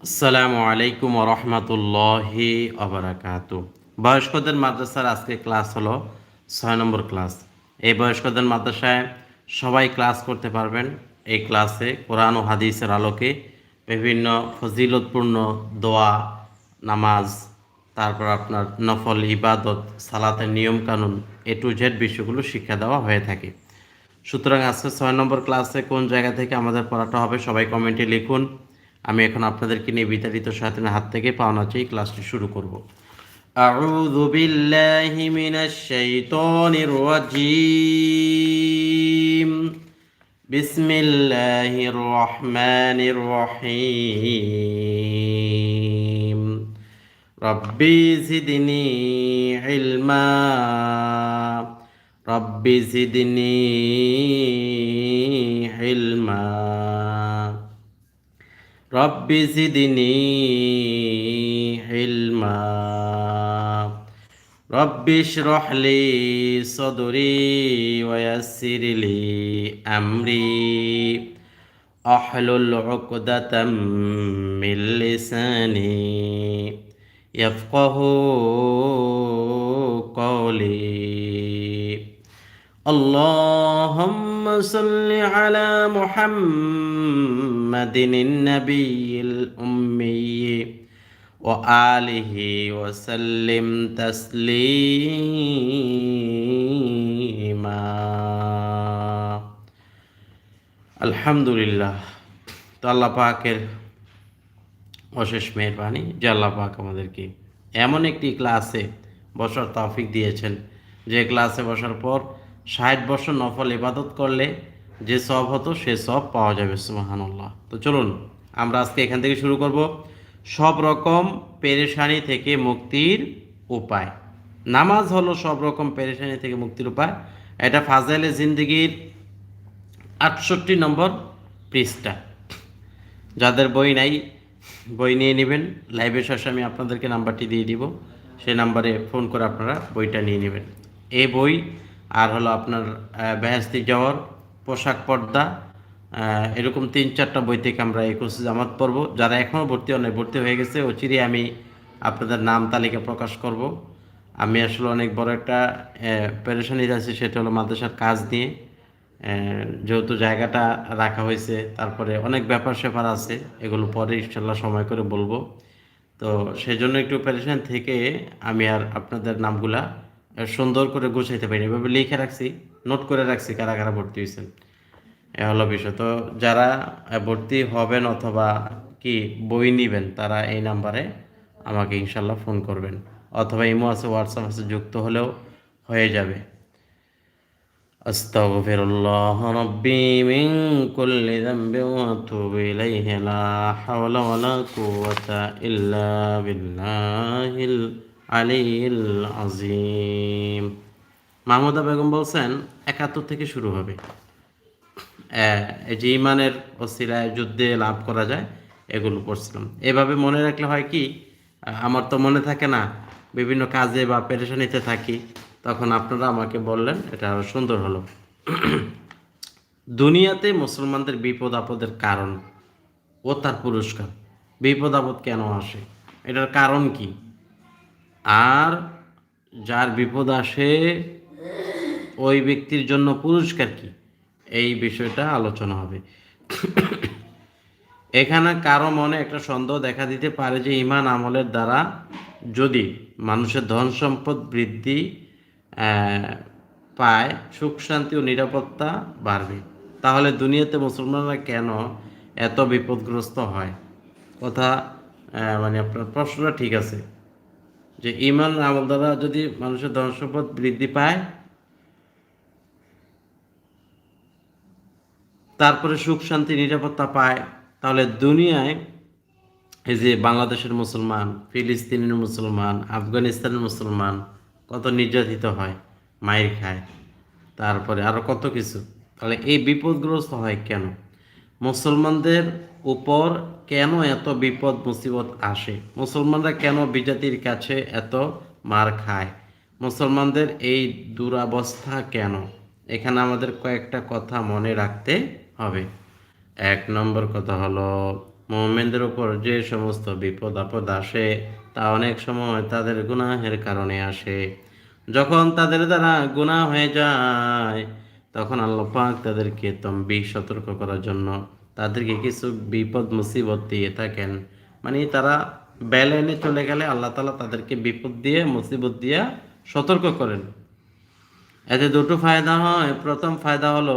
আসসালামু আলাইকুম রহমতুল্লাহি আবরাকাতু বয়স্কদের মাদ্রাসার আজকে ক্লাস হলো ছয় নম্বর ক্লাস। এই বয়স্কদের মাদ্রাসায় সবাই ক্লাস করতে পারবেন। এই ক্লাসে কোরআন ও হাদিসের আলোকে বিভিন্ন ফজিলতপূর্ণ দোয়া, নামাজ, তারপর আপনার নফল, ইবাদত, সালাতের নিয়মকানুন এ টু জেড বিষয়গুলো শিক্ষা দেওয়া হয়ে থাকে। সুতরাং আজকে ছয় নম্বর ক্লাসে কোন জায়গা থেকে আমাদের পড়াটা হবে সবাই কমেন্টে লিখুন। আমি এখন আপনাদেরকে নিয়ে বিতাড়িত শায়তানের হাত থেকে পাওনা চাই ক্লাসটি শুরু করব أعوذ بالله من الشيطان الرجيم بسم الله الرحمن الرحيم ربي زدني علما ربي زدني علما رب زدني علما رب اشرح لي صدري ويسر لي أمري أحلل عقدة من لساني يفقه قولي اللهم صل على محمد النبي الأمي وآله وسلم تسليما الحمد لله তো আল্লাহ পাকের অশেষ মেহরবানি যে আল্লাহ পাক আমাদেরকে এমন একটি ক্লাসে বসার তৌফিক দিয়েছেন যে ক্লাসে বসার পর ষাট বছর নফল ইবাদত করলে যে সব হতো, সে সব পাওয়া যাবে, সুবাহানুল্লাহ। তো চলুন, আমরা আজকে এখান থেকে শুরু করব। সব রকম পেরেশানি থেকে মুক্তির উপায়। নামাজ হলো সব রকম পেরেশানি থেকে মুক্তির উপায়। এটা ফাজাইলে জিন্দগির আটষট্টি নম্বর পৃষ্ঠা। যাদের বই নাই, বই নিয়ে নেবেন। লাইভের শেষে আমি আপনাদেরকে নাম্বারটি দিয়ে দিব। সেই নাম্বারে ফোন করে আপনারা বইটা নিয়ে নেবেন। এই বই আর হলো আপনার বেহেস্তি যাওয়ার পোশাক পর্দা এরকম তিন চারটা বই থেকে আমরা একুশে জামাত পড়ব। যারা এখনও ভর্তি হয় ভর্তি হয়ে গেছে, অচিরে আমি আপনাদের নাম তালিকা প্রকাশ করব। আমি আসলে অনেক বড় একটা পেরেশানিতে আছি, সেটা হলো মাদ্রাসার কাজ নিয়ে। যেহেতু জায়গাটা রাখা হয়েছে, তারপরে অনেক ব্যাপার স্যাপার আছে, এগুলো পরে ইনশাল্লাহ সময় করে বলব। তো সেই জন্য একটু প্যারেশান থেকে আমি আর আপনাদের নামগুলা সুন্দর করে গুছাইতে পারি এভাবে লিখে রাখছি নোট করে রাখছি কারা কারা ভর্তি হয়েছেন এ হলো বিষয় তো যারা আহ, ভর্তি হবেন অথবা কি বই নিবেন তারা এই নাম্বারে আমাকে ইনশাল্লাহ ফোন করবেন অথবা ইমো আছে হোয়াটসঅ্যাপ আছে যুক্ত হলেও হয়ে যাবে أستغفر الله ربي من كل ذنب وأتوب إليه لا حول ولا قوة إلا بالله আলিল আজিম। মাহমুদা বেগম বলছেন, একাত্তর থেকে শুরু হবে। যে ইমানের অস্থিরায় যুদ্ধে লাভ করা যায়, এগুলো পড়ছিলাম। এভাবে মনে রাখলে হয় কি, আমার তো মনে থাকে না, বিভিন্ন কাজে বা পেরেশানিতে থাকি, তখন আপনারা আমাকে বললেন, এটা আরও সুন্দর হলো। দুনিয়াতে মুসলমানদের বিপদ আপদের কারণ ও তার পুরস্কার। বিপদ আপদ কেন আসে? এটার কারণ কি? আর যার বিপদ আসে, ওই ব্যক্তির জন্য পুরস্কার কি? এই বিষয়টা আলোচনা হবে। এখানে কারও মনে একটা সন্দেহ দেখা দিতে পারে যে ইমান আমলের দ্বারা যদি মানুষের ধন সম্পদ বৃদ্ধি পায়, সুখ, শান্তি ও নিরাপত্তা বাড়বে। তাহলে দুনিয়াতে মুসলমানরা কেন এত বিপদগ্রস্ত হয়? কথা মানে আপনার প্রশ্নটা ঠিক আছে। যে ইমান আমল দ্বারা যদি মানুষের ধন সম্পদ বৃদ্ধি পায়, তারপরে সুখ, শান্তি, নিরাপত্তা পায়, তাহলে দুনিয়ায় এই যে বাংলাদেশের মুসলমান, ফিলিস্তিনের মুসলমান, আফগানিস্তানের মুসলমান কত নির্যাতিত হয় মায়ের খায়, তারপরে আরও কত কিছু, তাহলে এই বিপদগ্রস্ত হয় কেন? মুসলমানদের উপর কেন এত বিপদ মুসিবত আসে? মুসলমানরা কেন বিজাতির কাছে এত মার খায়? মুসলমানদের এই দুরাবস্থা কেন? এখানে আমাদের কয়েকটা কথা মনে রাখতে হবে। এক নম্বর কথা হলো মোহামেনদের উপর যে সমস্ত বিপদ আপদ আসে, তা অনেক সময় তাদের গুনাহের কারণে আসে। যখন তাদের দ্বারা গুনাহ হয়ে যায় তখন আল্লাহ পাক তাদেরকে তম্বি সতর্ক করার জন্য তাদেরকে কিছু বিপদ, মুসিবত দিয়ে থাকেন। মানে তারা বেলেনে চলে গেলে আল্লাহ তালা তাদেরকে বিপদ দিয়ে, মুসিবত দিয়ে সতর্ক করেন। এতে দুটো ফায়দা হয়। প্রথম ফায়দা হলো,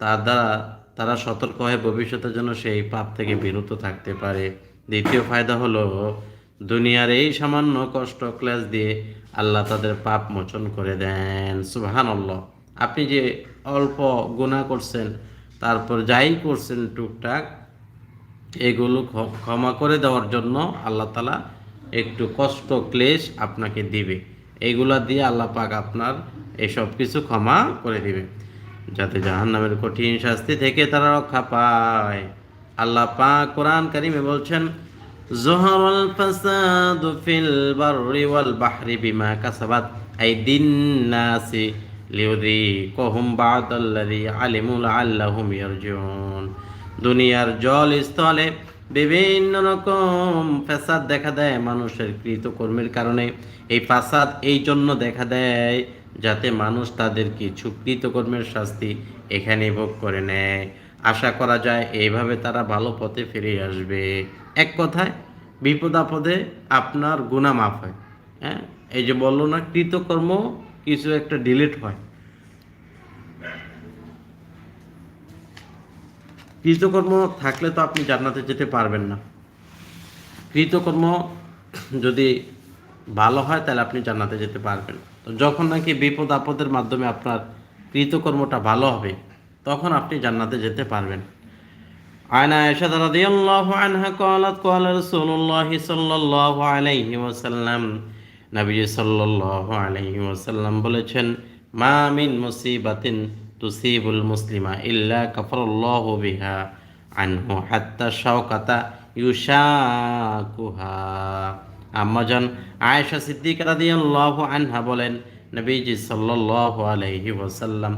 তার দ্বারা তারা সতর্ক হয়ে ভবিষ্যতের জন্য সেই পাপ থেকে বিরত থাকতে পারে। দ্বিতীয় ফায়দা হলো, দুনিয়ার এই সামান্য কষ্ট ক্লাস দিয়ে আল্লাহ তাদের পাপ মোচন করে দেন। সুবাহান আল্লাহ আপনি যে অল্প গুণা করছেন, তারপর যাই করছেন টুকটাক, এগুলো ক্ষ- ক্ষমা করে দেওয়ার জন্য আল্লাহ তালা একটু কষ্ট, ক্লেশ আপনাকে দিবে। এইগুলা দিয়ে আল্লাহ পাক আপনার এসব কিছু ক্ষমা করে দিবে। যাতে জাহান্নামের কঠিন শাস্তি থেকে তারা রক্ষা পায়। আল্লাহ পাক কোরআন কারিমে বলছেন, জোহরল ফাসাদু ফিল বাররি ওয়াল বাহরি বিমা কাসাবাত নাসি। লিউযীকুহুম বা'দাল্লাযী আলিমু লাআল্লাহুম ইয়ারজিউন দুনিয়ার জল স্থলে বিভিন্ন রকম ফ্যাসাদ দেখা দেয় মানুষের কৃতকর্মের কারণে। এই ফাসাদ এই জন্য দেখা দেয় যাতে মানুষ তাদের কিছু কৃতকর্মের শাস্তি এখানে ভোগ করে নেয়। আশা করা যায় এইভাবে তারা ভালো পথে ফিরে আসবে। এক কথায়, বিপদ আপদে আপনার গুণা মাফ হয়। হ্যাঁ এই যে বলল না, কৃতকর্ম কিছু একটা ডিলিট হয় কৃতকর্ম থাকলে তো আপনি জান্নাতে যেতে পারবেন না কৃতকর্ম যদি ভালো হয় তাহলে আপনি জান্নাতে যেতে পারবেন তো যখন নাকি বিপদ আপদের মাধ্যমে আপনার কৃতকর্মটা ভালো হবে তখন আপনি জান্নাতে যেতে পারবেন عن عائشة رضي الله عنها قالت قال رسول الله صلى الله عليه وسلم নবী সাল্লাল্লাহু আলাইহি ওয়াসাল্লাম বলেছেন, মা মিন মুসিবাতিন তুসিবুল মুসলিমা ইল্লা কাফারাল্লাহু বিহা আনহু হাত্তা শাওকাতা ইউশাকুহা। আম্মাজান আয়েশা সিদ্দিকা রাদিয়াল্লাহু আনহা বলেন, নবীজি সাল্লাল্লাহু আলাইহি ওয়াসাল্লাম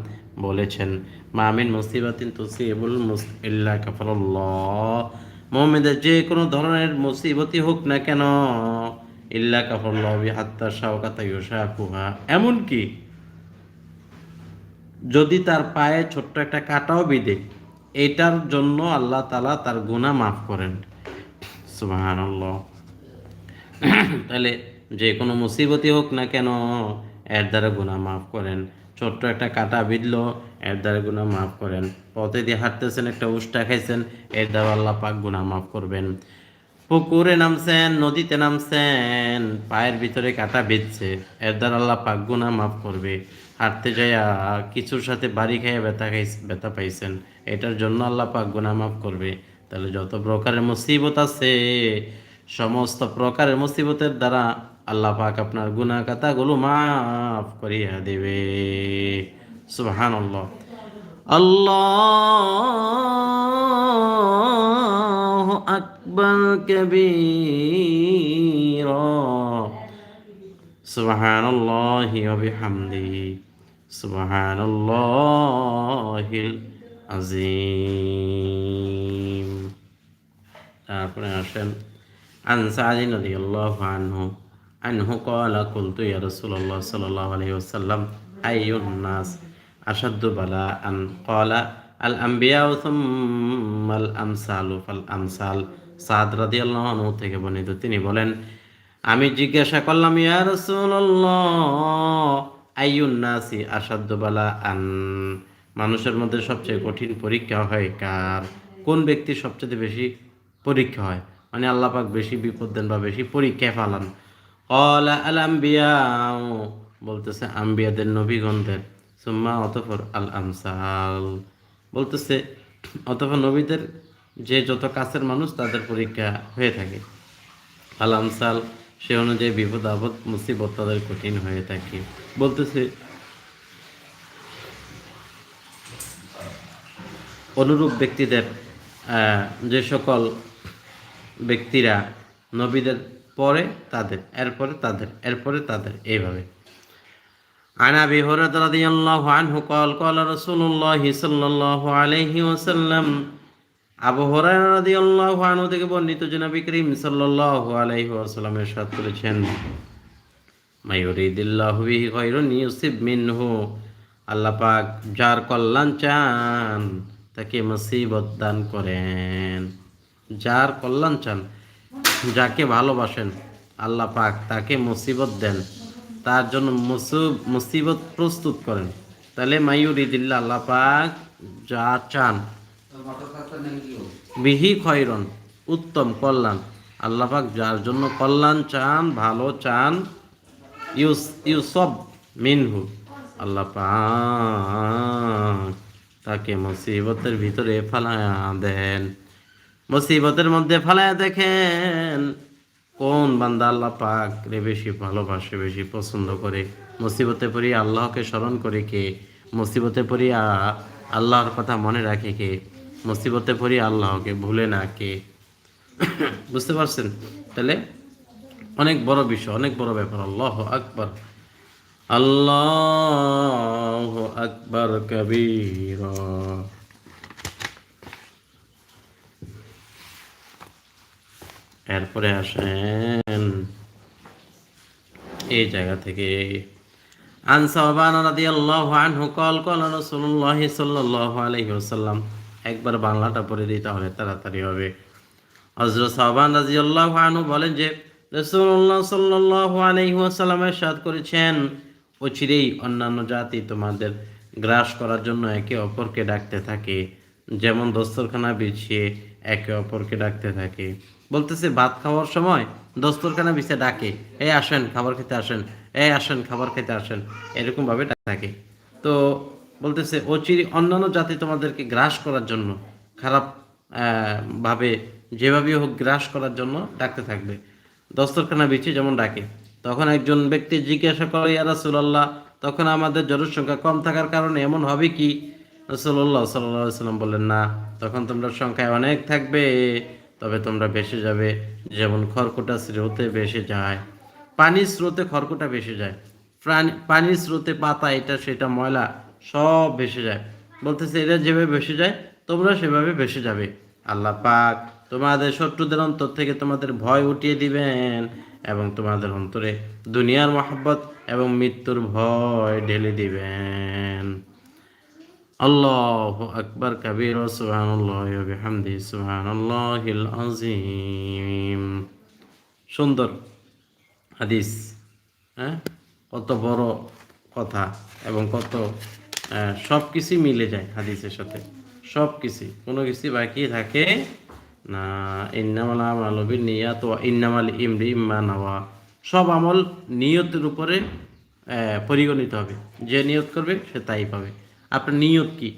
বলেছেন মামিন মুসিবাতিন তুসিবুল মুস ইল্লা কাফারাল্লাহ। মুমিনদের যে কোনো ধরনের মুসিবতই হোক না কেন ইল্লা কাফারাল্লাহ বিহাত্তা শাওকাতা ইউশাকুহা। এমনকি যদি তার পায়ে ছোট্ট একটা কাটাও বিধে, এটার জন্য আল্লাহ তালা তার গুনাহ মাফ করেন। সুবহানাল্লাহ। তাহলে যে কোনো মুসিবতই হোক না কেন, এর দ্বারা গুনাহ মাফ করেন। ছোট্ট একটা কাটা বিঁধলো, এর দ্বারা গুনাহ মাফ করেন। পথে দিয়ে হাঁটতেছেন, একটা উষ্টা খাইছেন, এর দ্বারা আল্লাহ পাক গুণা মাফ করবেন। পুকুরে নামছেন, নদীতে নামছেন, পায়ের ভিতরে কাটা বেঁধছে। এর দ্বারা আল্লাহ পাক গুনাহ মাফ করবে। হাঁটতে যাইয়া কিছুর সাথে বাড়ি খাইয়া ব্যথা খাই ব্যথা পাইছেন। এটার জন্য আল্লাহ পাক গুনাহ মাফ করবে। তাহলে যত প্রকারের মুসিবত আছে, সমস্ত প্রকারের মুসিবতের দ্বারা আল্লাহ পাক আপনার গুনাহ কাতাগুলো মাফ করিয়া দেবে। সুবহান আল্লাহ আল্লাহ আকবর কবীরা سبحان الله وبحمده سبحان الله العظيم তারপরে আসেন عن سعد رضي الله عنه عنه قال قلت يا رسول الله صلى الله عليه وسلم أي الناس আসাদ্দু বালা আন কলা আল আম্বিয়া আল আমসাল ফাল আমসাল। সাদ রাদি আল্লাহ থেকে বর্ণিত তিনি বলেন, আমি জিজ্ঞাসা করলাম, ইয়া রসুল্লাহ আইউন্নাসি আসাদ্য বালা আন? মানুষের মধ্যে সবচেয়ে কঠিন পরীক্ষা হয় কার? কোন ব্যক্তি সবচেয়ে বেশি পরীক্ষা হয়? মানে আল্লাপাক বেশি বিপদ দেন বা বেশি পরীক্ষায় ফালান। কলা আল আম্বিয়া বলতেছে, আম্বিয়াদের নবীগণদের। সুম্মা অতফর আল আমসাল বলতেছে, অতফর নবীদের যে যত কাছের মানুষ তাদের পরীক্ষা হয়ে থাকে। আল আমসাল সে অনুযায়ী বিপদ, আপদ, মুসিবত তাদের কঠিন হয়ে থাকে। বলতেছে, অনুরূপ ব্যক্তিদের যে সকল ব্যক্তিরা নবীদের পরে তাদের, এরপরে তাদের এরপরে তাদের, এইভাবে। عن ابي هريره رضي الله عنه قال قال رسول الله صلى الله عليه وسلم আবু হরায়রা রাদিয়াল্লাহু আনহু থেকে বর্ণিত যে নবী করিম সাল্লাল্লাহু আলাইহি ওয়াসাল্লাম ইরশাদ করেছেন মায়ুরিদিল্লাহু বিহি খায়রুন ইউসিব মিনহু আল্লাহ পাক যার কল্যাণ চান তাকে মুসিবত দান করেন যার কল্যাণ চান যাকে ভালোবাসেন আল্লাহ পাক তাকে মুসিবত দেন তার জন্য মুসিবত প্রস্তুত করেন। তাহলে মায়ুরিদিল্লা আল্লাহ পাক যা চান। বিহি খয়রন, উত্তম কল্যাণ। আল্লাহ পাক যার জন্য কল্যাণ চান, ভালো চান, ইউস ইউসব মিনহু। আল্লাহ পাক তাকে মুসিবতের ভিতরে ফালায়া দেন। মুসিবতের মধ্যে ফালায়া দেখেন কোন বান্দা আল্লাহ পাক রে বেশি ভালোবাসে, বেশি পছন্দ করে? মুসিবতে পড়ি আল্লাহকে স্মরণ করে কে? মুসিবতে পড়িয়া আল্লাহর কথা মনে রাখে কে? মুসিবতে পড়ি আল্লাহকে ভুলে না কে? বুঝতে পারছেন? তাহলে অনেক বড় বিষয়, অনেক বড় ব্যাপার। আল্লাহ আকবর। আল্লাহ আকবর কবির। এরপরে আসেন এই জায়গা থেকে আন সাহবান রাদিয়াল্লাহু আনহু কল কল রাসূলুল্লাহ সাল্লাল্লাহু আলাইহি ওয়াসাল্লাম একবার বাংলাটা পড়ে দিই তাহলে তাড়াতাড়ি হবে হযরত সাহবান রাদিয়াল্লাহু আনহু বলেন যে রাসূলুল্লাহ সাল্লাল্লাহু আলাইহি ওয়াসাল্লাম ارشاد করেছেন অচিরেই অন্যান্য জাতি তোমাদের গ্রাস করার জন্য একে অপরকে ডাকতে থাকে যেমন দস্তরখানা বিছিয়ে একে অপরকে ডাকতে থাকে বলতেছে, ভাত খাওয়ার সময় দস্তরখানা বিছিয়ে ডাকে, এই আসেন, খাবার খেতে আসেন, এই আসেন, খাবার খেতে আসেন। এরকম ভাবে ডাক থাকে। তো বলতেছে, অচিরে অন্যান্য জাতি তোমাদেরকে গ্রাস করার জন্য, খারাপ ভাবে যেভাবে হোক গ্রাস করার জন্য ডাকতে থাকবে। দস্তরখানা বিছিয়ে যেমন ডাকে, তখন একজন ব্যক্তি জিজ্ঞাসা করে, ইয়া রাসূলুল্লাহ, তখন আমাদের জনসংখ্যা কম থাকার কারণে এমন হবে কি? রাসূলুল্লাহ সাল্লাল্লাহু আলাইহি সাল্লাম বললেন, না, তখন তোমরা সংখ্যায় অনেক থাকবে। তবে তোমরা বেশি যাবে, যেমন খড়কুটা স্রোতে বেশি যায়। পানির স্রোতে খড়কুটা বেশি যায়। প্রাণী, পানির স্রোতে পাতা, এটা, সেটা, ময়লা, সব ভেসে যায়। বলতেছে, এরা যেভাবে ভেসে যায়, তোমরা সেভাবে ভেসে যাবে। আল্লাহ পাক তোমাদের শত্রুদের অন্তর থেকে তোমাদের ভয় উঠিয়ে দিবেন এবং তোমাদের অন্তরে দুনিয়ার মহাব্বত এবং মৃত্যুর ভয় ঢেলে দিবেন। আল্লাহ আকবর কবির বিহামদিহি সুবহানাল্লাহিল আযীম। সুন্দর হাদিস হ্যাঁ? কত বড় কথা এবং কত সব কিছুই মিলে যায় হাদিসের সাথে। সব কিছুই কোনো কিছু বাকি থাকে না। ইন্নামাল আমাল নিয়াত ওয়া ইন্নামাল ইমরি ইম্মা নাওয়া। সব আমল নিয়তের উপরে পরিগণিত হবে। যে নিয়ত করবে, সে তাই পাবে। আপনার নিয়ত কি?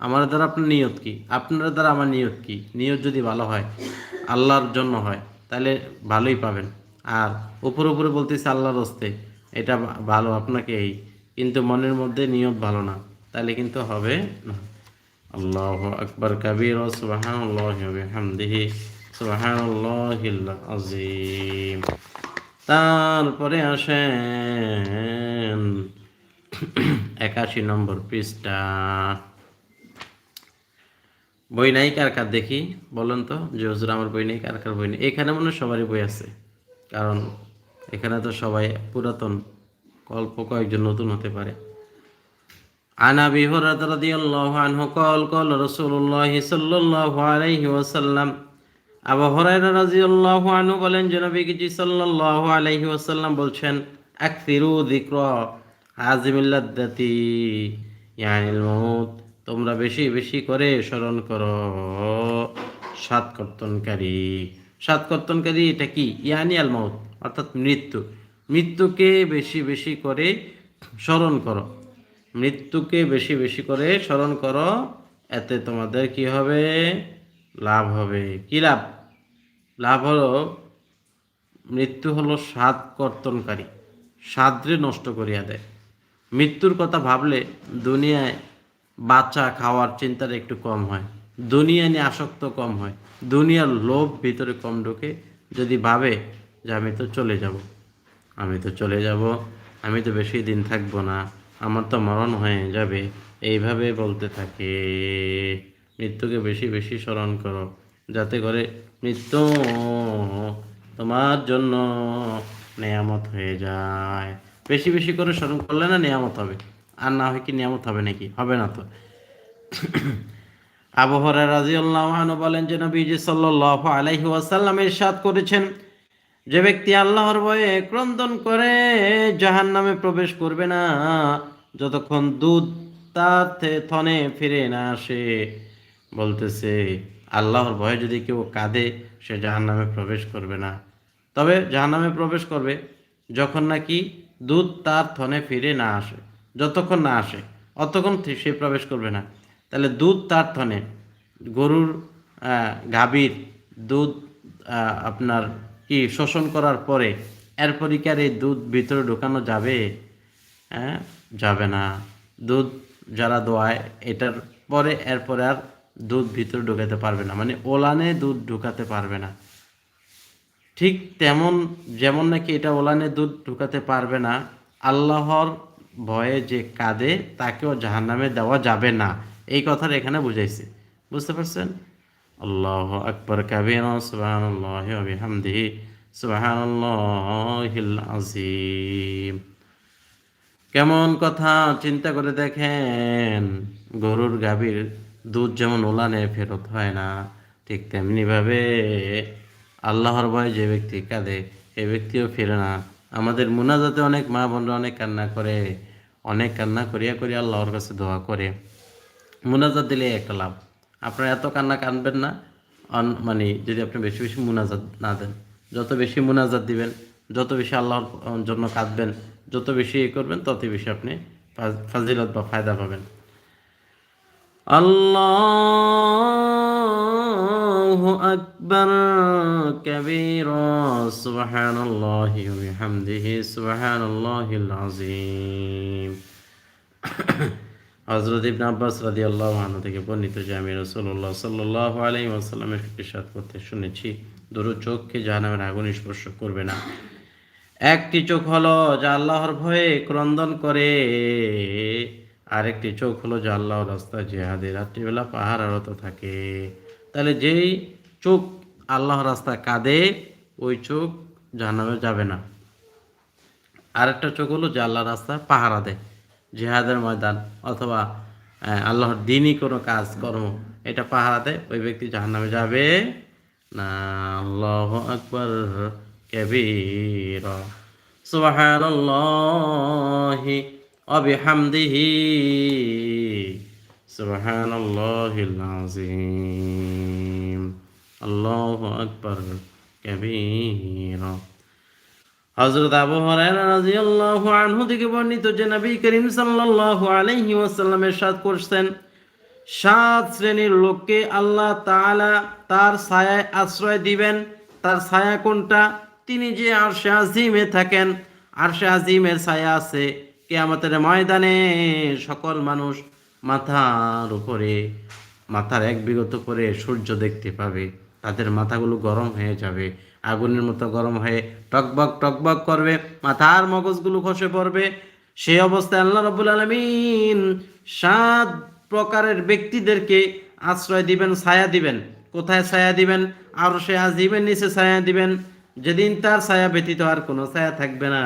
আমার দ্বারা আপনার নিয়ত কি? আপনার দ্বারা আমার নিয়ত কি? নিয়ত যদি ভালো হয়, আল্লাহর জন্য হয়, তাহলে ভালোই পাবেন। আর উপরে উপরে বলতেছে আল্লাহর হস্তে, এটা ভালো আপনাকে এই, কিন্তু মনের মধ্যে নিয়ত ভালো না, তাহলে কিন্তু হবে না। আল্লাহ আকবর কবির সুবহানাল্লাহিল আযীম। তারপরে আসেন একাশি নম্বর পৃষ্ঠা বই নাই কার কার দেখি বলেন তো যে হুজুর আমার বই নেই কার কার বই নেই এখানে মনে হয় সবারই বই আছে কারণ এখানে তো সবাই পুরাতন অল্প কয়েকজন নতুন হতে পারে عن ابي هريره رضي الله عنه قال قال رسول الله صلى الله عليه وسلم আবু হুরায়রা রাদিয়াল্লাহু আনহু বলেন যে নবী জি সাল্লাল্লাহু আলাইহি ওয়াসাল্লাম বলছেন আকসিরু যিকরা হাজিমিল লাদ্দাতি ইয়ানিল মাউত, তোমরা বেশি বেশি করে স্মরণ করো। সাত কর্তনকারী। সাত কর্তনকারী এটা কি? ইয়ানি আল মাউত, অর্থাৎ মৃত্যু। মৃত্যুকে বেশি বেশি করে স্মরণ করো। মৃত্যুকে বেশি বেশি করে স্মরণ করো, এতে তোমাদের কি হবে? লাভ হবে। কি লাভ? লাভ হলো, মৃত্যু হলো স্বাদ কর্তনকারী। স্বাদরে নষ্ট করিয়া দেয়। মৃত্যুর কথা ভাবলে দুনিয়ায় বাচ্চা খাওয়ার চিন্তাটা একটু কম হয়। দুনিয়া নিয়ে আসক্ত কম হয়। দুনিয়ার লোভ ভিতরে কম ঢোকে। যদি ভাবে যে আমি তো চলে যাব, আমি তো চলে যাব, আমি তো বেশি দিন থাকব না, আমার তো মরণ হয়ে যাবে, এইভাবে বলতে থাকে। মৃত্যুকে বেশি বেশি স্মরণ করো, যাতে করে মৃত্যু তোমার জন্য নেয়ামত হয়ে যায়। বেশি বেশি করে স্মরণ করলে না নিয়ামত হবে। আর না হয় কি নিয়ামত হবে নাকি? হবে না তো। আবু হরাইরা রাদিয়াল্লাহু আনহু বলেন যে নবীজি সাল্লাল্লাহু আলাইহি ওয়াসাল্লাম ইরশাদ করেছেন, যে ব্যক্তি আল্লাহর ভয়ে ক্রন্দন করে জাহান্নামে প্রবেশ করবে না, যতক্ষণ দুধ তার থনে ফিরে না আসে। বলতেছে, আল্লাহর ভয়ে যদি কেউ কাঁদে, সে জাহান্নামে প্রবেশ করবে না। তবে জাহান্নামে প্রবেশ করবে যখন নাকি দুধ তার থনে ফিরে না আসে, যতক্ষণ না আসে, অতক্ষণ সে প্রবেশ করবে না। তাহলে দুধ তার থনে গরুর গাভীর দুধ আপনার কি শোষণ করার পরে এরপরই কি আর এই দুধ ভিতরে ঢোকানো যাবে? হ্যাঁ যাবে না। দুধ যারা দোয়ায়, এটার পরে এরপরে আর দুধ ভিতরে ঢোকাতে পারবে না। মানে ওলানে দুধ ঢুকাতে পারবে না। ঠিক তেমন যেমন নাকি এটা ওলানে দুধ ঢুকাতে পারবে না, আল্লাহর ভয়ে যে কাঁদে তাকেও জাহান্নামে দেওয়া যাবে না। এই কথাটা এখানে বুঝাইছে। বুঝতে পারছেন? আল্লাহ আকবর কাবির সুবহানাল্লাহিল আজিম কেমন কথা, চিন্তা করে দেখেন, গরুর গাভীর দুধ যেমন ওলানে ফেরত হয় না, ঠিক তেমনিভাবে আল্লাহর ভয়ে যে ব্যক্তি কাঁদে, এ ব্যক্তিও ফিরে না। আমাদের মুনাজাতে অনেক মা বোনরা অনেক কান্না করে, অনেক কান্না করিয়া করিয়া আল্লাহর কাছে দোয়া করে। মুনাজাত দিলে একটা লাভ। আপনারা এত কান্না কানবেন না। মানে যদি আপনি বেশি বেশি মুনাজাত না দেন, যত বেশি মুনাজাত দিবেন, যত বেশি আল্লাহর জন্য কাঁদবেন, যত বেশি ইয়ে করবেন, তত বেশি আপনি ফাজিলত বা ফায়দা পাবেন। الله أكبر كبيرا سبحان الله وبحمده سبحان الله العظيم হজরত ইবনে আব্বাস রাদিয়াল্লাহু আনহু থেকে বর্ণিত যে আমি রাসূলুল্লাহ সাল্লাল্লাহু আলাইহি ওয়াসাল্লামের ইরশাদ করতে শুনেছি দুটো চোখকে জাহান্নামের আগুন স্পর্শ করবে না একটি চোখ হলো যা আল্লাহর ভয়ে ক্রন্দন করে আরেকটি চোখ হলো যা আল্লাহর রাস্তায় জেহাদে রাত্রিবেলা পাহারারত থাকে তাহলে যেই চোখ আল্লাহ রাস্তায় কাঁদে, ওই চোখ জাহান্নামে যাবে না। আরেকটা চোখ হলো যে আল্লাহ রাস্তায় পাহারা দেয়, জেহাদের ময়দান অথবা আল্লাহর দিনই কোনো কাজ, কর্ম, এটা পাহারা দেয়, ওই ব্যক্তি জাহান্নামে যাবে না। আল্লাহ আকবর, কবির। সুবহানাল্লাহি ওয়া সুবহানাল্লাহিল আযীম। আল্লাহু আকবার কবীরা। হযরত আবু হুরায়রা রাদিয়াল্লাহু আনহু থেকে বর্ণিত যে নবী করিম সাল্লাল্লাহু আলাইহি ওয়াসাল্লাম ইরশাদ করছেন, সাত শ্রেণির লোককে আল্লাহ তাআলা তার ছায়ায় আশ্রয় দিবেন। তার ছায়া কোনটা? তিনি যে আরশে আজিমে থাকেন। আরশে আজিমের ছায়া আছে কিয়ামতের ময়দানে। সকল মানুষ মাথার উপরে, মাথার এক বিগত করে সূর্য দেখতে পাবে। তাদের মাথাগুলো গরম হয়ে যাবে। আগুনের মতো গরম হয়ে টকবক টকবক করবে। মাথার মগজগুলো খসে পড়বে। সেই অবস্থায় আল্লাহ রবুল আলমিন সাত প্রকারের ব্যক্তিদেরকে আশ্রয় দিবেন, ছায়া দিবেন। কোথায় ছায়া দিবেন? আর সে আজিমের নিচে ছায়া দিবেন। যেদিন তার ছায়া ব্যতীত আর কোনো ছায়া থাকবে না।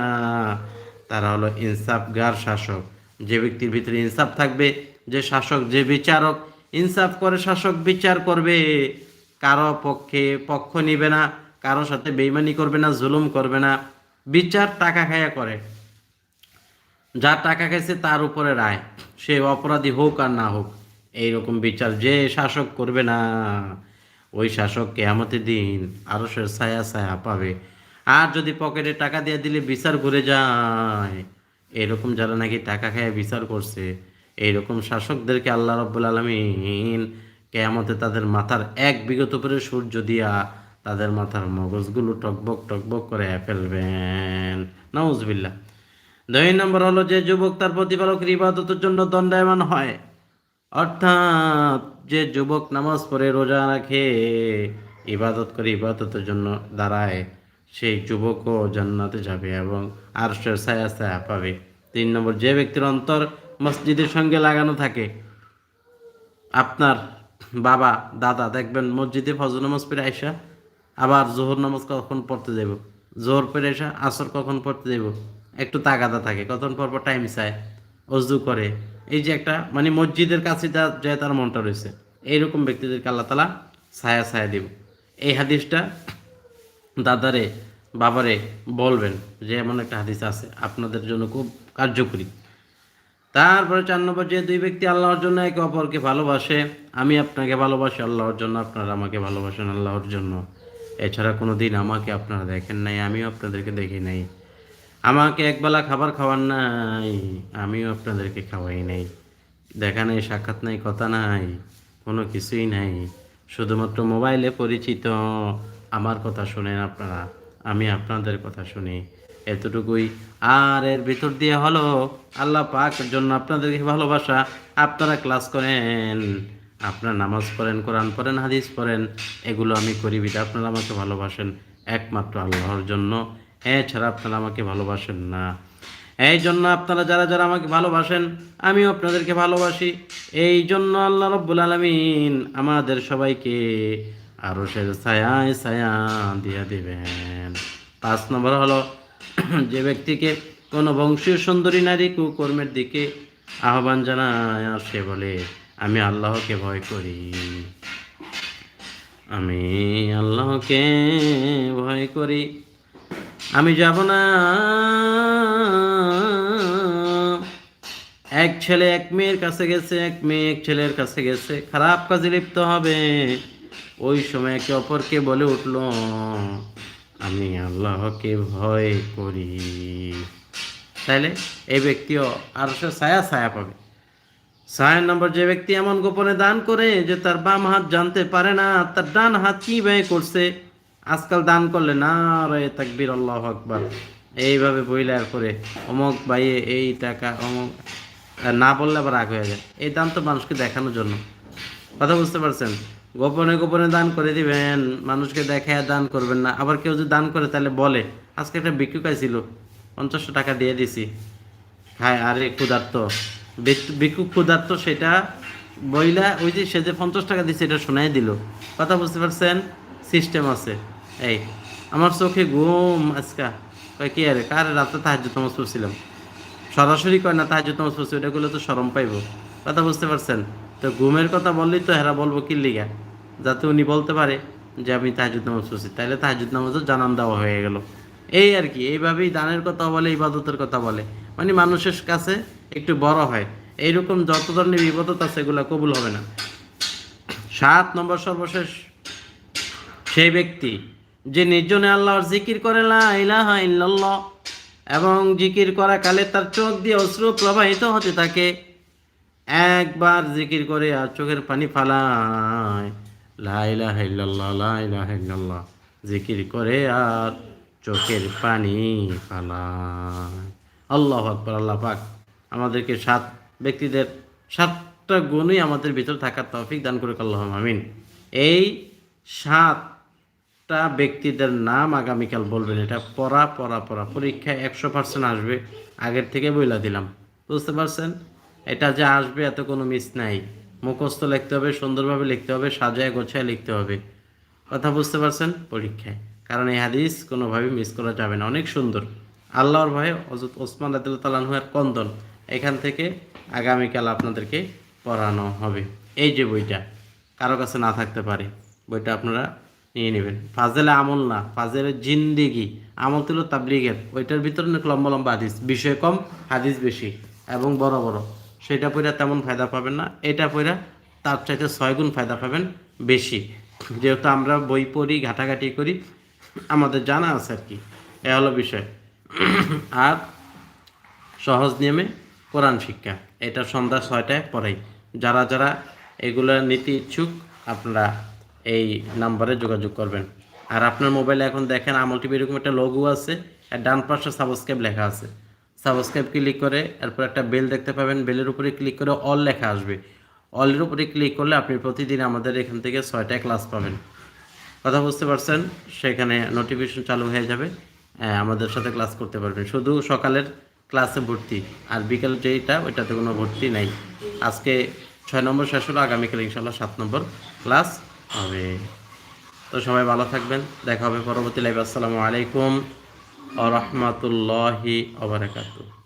তারা হলো ইনসাফগার শাসক। যে ব্যক্তির ভিতরে ইনসাফ থাকবে যে শাসক, যে বিচারক ইনসাফ করে, শাসক বিচার করবে, কারও পক্ষে পক্ষ নিবে না, কারও সাথে বেইমানি করবে না, জুলুম করবে না, বিচার টাকা খায়া করে। যা টাকা খাইছে তার উপরে রায়। সে অপরাধী হোক আর না হোক, এইরকম বিচার যে শাসক করবে না, ওই শাসক কেয়ামতের দিন আরও সে ছায়া ছায়া পাবে। আর যদি পকেটে টাকা দিয়ে দিলে বিচার ঘুরে যায় এরকম যারা নাকি টাকা খায় বিচার করছে এইরকম শাসকদেরকে আল্লাহ রব্বুল আলমিন কেয়ামতে তাদের মাথার এক বিগত করে সূর্য দিয়া তাদের মাথার মগজগুলো টকবক টকবক করে ফেলবেন। নাউজবিল্লা দুই নম্বর হলো যে যুবক তার প্রতিপালকের ইবাদতের জন্য দণ্ডায়মান হয়। অর্থাৎ যে যুবক নামাজ পড়ে, রোজা রাখে, ইবাদত করে ইবাদতের জন্য দাঁড়ায়, সেই যুবকও জান্নাতে যাবে এবং আর ছায়া ছায়া পাবে। তিন নম্বর, যে ব্যক্তির অন্তর মসজিদের সঙ্গে লাগানো থাকে। আপনার বাবা, দাদা, দেখবেন মসজিদে ফজর নামাজ পড়ে আইসা, আবার জোহর নামাজ কখন পড়তে যাব জোহর পড়ে আইসা, আসর কখন পড়তে যাব একটু তাগাদা থাকে কখন পর পর টাইম চায়, অজু করে। এই যে একটা মানে মসজিদের কাছে যা, যায় তার মনটা রয়েছে। এইরকম ব্যক্তিদেরকে আল্লাহ তালা ছায়া ছায়া দিব। এই হাদিসটা দাদারে, বাবারে বলবেন যে, এমন একটা হাদিস আছে, আপনাদের জন্য খুব কার্যকরী। তারপরে চার নম্বর, যে দুই ব্যক্তি আল্লাহর জন্য একে অপরকে ভালোবাসে, আমি আপনাকে ভালোবাসি, আল্লাহর জন্য আপনারা আমাকে ভালোবাসেন, আল্লাহর জন্য। এছাড়া কোনো দিন আমাকে আপনারা দেখেন নাই, আমিও আপনাদেরকে দেখি নাই। আমাকে একবেলা খাবার খাওয়ার নাই, আমিও আপনাদেরকে খাওয়াই নাই। দেখা নাই, সাক্ষাৎ নাই, কথা নাই, কোনো কিছুই নাই। শুধুমাত্র মোবাইলে পরিচিত। আমার কথা শুনেন আপনারা, আমি আপনাদের কথা শুনি। এতটুকুই। আর এর ভিতর দিয়ে হলো আল্লাহ পাক জন্য আপনাদেরকে ভালোবাসা। আপনারা ক্লাস করেন, আপনারা নামাজ পড়েন, কোরআন পড়েন, হাদিস পড়েন, এগুলো আমি করি বিধে আপনারা আমাকে ভালোবাসেন একমাত্র আল্লাহর জন্য। এছাড়া আপনারা আমাকে ভালোবাসেন না। এই জন্য আপনারা যারা যারা আমাকে ভালোবাসেন, আমিও আপনাদেরকে ভালোবাসি। এই জন্য আল্লাহ রব্বুল আলমিন আমাদের সবাইকে আরও সে ছায়ায় ছায়া দিয়ে দিবেন। পাঁচ নম্বর হলো যে ব্যক্তিকে কোনো বংশীয় সুন্দরী নারী কুকর্মের দিকে আহ্বান জানায় সে বলে, আমি আল্লাহকে ভয় করি। আমি আল্লাহকে ভয় করি। আমি যাব না। এক ছেলে এক মেয়ের কাছে গেছে, এক মেয়ে এক ছেলের কাছে গেছে। খারাপ কাজে লিপ্ত হবে। ওই সময় একে অপরকে বলে উঠল আমি আল্লাহকে ভয় করি। তাইলে এই ব্যক্তিও আর সে ছায়া ছায়া পাবে। ছয় নম্বর যে ব্যক্তি এমন গোপনে দান করে যে তার বাম হাত জানতে পারে না, তার ডান হাত কি ব্যয় করছে, আজকাল দান করলে না রে তাকবির, আল্লাহ আকবার। এইভাবে বইলার করে অমক ভাইয়ে এই টাকা, অমক, না বললে আবার রাগ হয়ে যায়। এই দান তো মানুষকে দেখানোর জন্য। কথা বুঝতে পারছেন? গোপনে গোপনে দান করে দিবেন, মানুষকে দেখায় দান করবেন না। আবার কেউ যদি দান করে, তাহলে বলে, আজকে একটা ভিক্ষুক ছিল পঞ্চাশশো টাকা দিয়ে দিছি। খায়, আরে ক্ষুধার্ত। ভিক্ষুক ক্ষুধার্ত, সেটা বইলা ওই যে সে যে পঞ্চাশ টাকা দিচ্ছে এটা শোনাই দিল। কথা বুঝতে পারছেন? সিস্টেম আছে। এই, আমার চোখে ঘুম আজকা। কয়, কি আরে, কার রাতে তাহাজ তোমার পড়ছিলাম? সরাসরি কয়, না তাহাজ তোমার পড়ছি ওটা তো সরম পাইব। কথা বুঝতে পারছেন? তো ঘুমের কথা বললেই তো হেরা বলব কি লিগা? যাতে উনি বলতে পারে যে আমি তাহাজুদ নামাজ পড়ছি। তাহলে তাহাজুদ নামাজও জানান দেওয়া হয়ে গেল। এই আর কি, এইভাবেই দানের কথা বলে, ইবাদতের কথা বলে। মানে মানুষের কাছে একটু বড় হয়। এইরকম যত ধরনের বিপদত আছে এগুলো কবুল হবে না। সাত নম্বর সর্বশেষ, সেই ব্যক্তি যে নির্জনে আল্লাহর জিকির করে ইলাহা এবং জিকির করা কালে তার চোখ দিয়ে অশ্রু প্রবাহিত হতে থাকে। একবার জিকির করে আর চোখের পানি ফালায়। লা ইলাহা ইল্লাল্লাহ, লা ইলাহা জিকির করে আর চোখের পানি ফালায়। আল্লাহ আকবর, আল্লাহ পাক আমাদেরকে সাত ব্যক্তিদের সাতটা গুণই আমাদের ভিতর থাকার তৌফিক দান করে আল্লাহ আমিন। এই সাতটা ব্যক্তিদের নাম আগামীকাল বলবেন। এটা পড়া পড়া পড়া। পরীক্ষায় একশো পার্সেন্ট আসবে। আগের থেকে বইলা দিলাম। বুঝতে পারছেন? এটা যে আসবে এত কোনো মিস নাই। মুখস্থ লিখতে হবে, সুন্দরভাবে লিখতে হবে, সাজায় গোছায় লিখতে হবে। কথা বুঝতে পারছেন? পরীক্ষায়। কারণ এই হাদিস কোনোভাবে মিস করা যাবে না। অনেক সুন্দর। আল্লাহর ভয়ে অজত ওসমান রাদিল্লাহুয়ের কন্দন এখান থেকে আগামীকাল আপনাদেরকে পড়ানো হবে। এই যে বইটা, কারও কাছে না থাকতে পারে, বইটা আপনারা নিয়ে নেবেন। ফাজেলে আমল না ফাজেলের জিন্দিগি, আমল তুলো তাবলিগের। ওইটার ভিতরে অনেক লম্বা লম্বা হাদিস, বিষয় কম, হাদিস বেশি, এবং বড় বড়। সেটা পড়া তেমন ফায়দা পাবেন না। এটা পড়া তার চাইতে ছয় গুণ ফায়দা পাবেন বেশি। যেহেতু আমরা বই পড়ি, ঘাটাঘাটি করি, আমাদের জানা আছে আর কি। এ হলো বিষয়। আর সহজ নিয়মে কোরআন শিক্ষা। এটা সন্ধ্যা ছয়টায় পড়াই। যারা যারা এগুলো নিতে ইচ্ছুক, আপনারা এই নাম্বারে যোগাযোগ করবেন। আর আপনার মোবাইলে এখন দেখেন আমল টিভি এরকম একটা লোগো আছে, আর ডান পাশে সাবস্ক্রাইব লেখা আছে। সাবস্ক্রাইব ক্লিক করে এরপর একটা বেল দেখতে পাবেন। বেলের উপরে ক্লিক করে অল লেখা আসবে। অলের উপরে ক্লিক করলে আপনি প্রতিদিন আমাদের এখান থেকে ছয়টায় ক্লাস পাবেন। কথা বুঝতে পারছেন? সেখানে নোটিফিকেশন চালু হয়ে যাবে। আমাদের সাথে ক্লাস করতে পারবেন। শুধু সকালের ক্লাসে ভর্তি, আর বিকেল যেইটা, ওইটাতে কোনো ভর্তি নাই। আজকে ছয় নম্বর শেষ হলো, আগামীকাল ইনশাল্লাহ সাত নম্বর ক্লাস হবে। তো সবাই ভালো থাকবেন। দেখা হবে পরবর্তী লাইভ আসসালামু আলাইকুম। আ রহমতুল্লাহি আবরাকাতু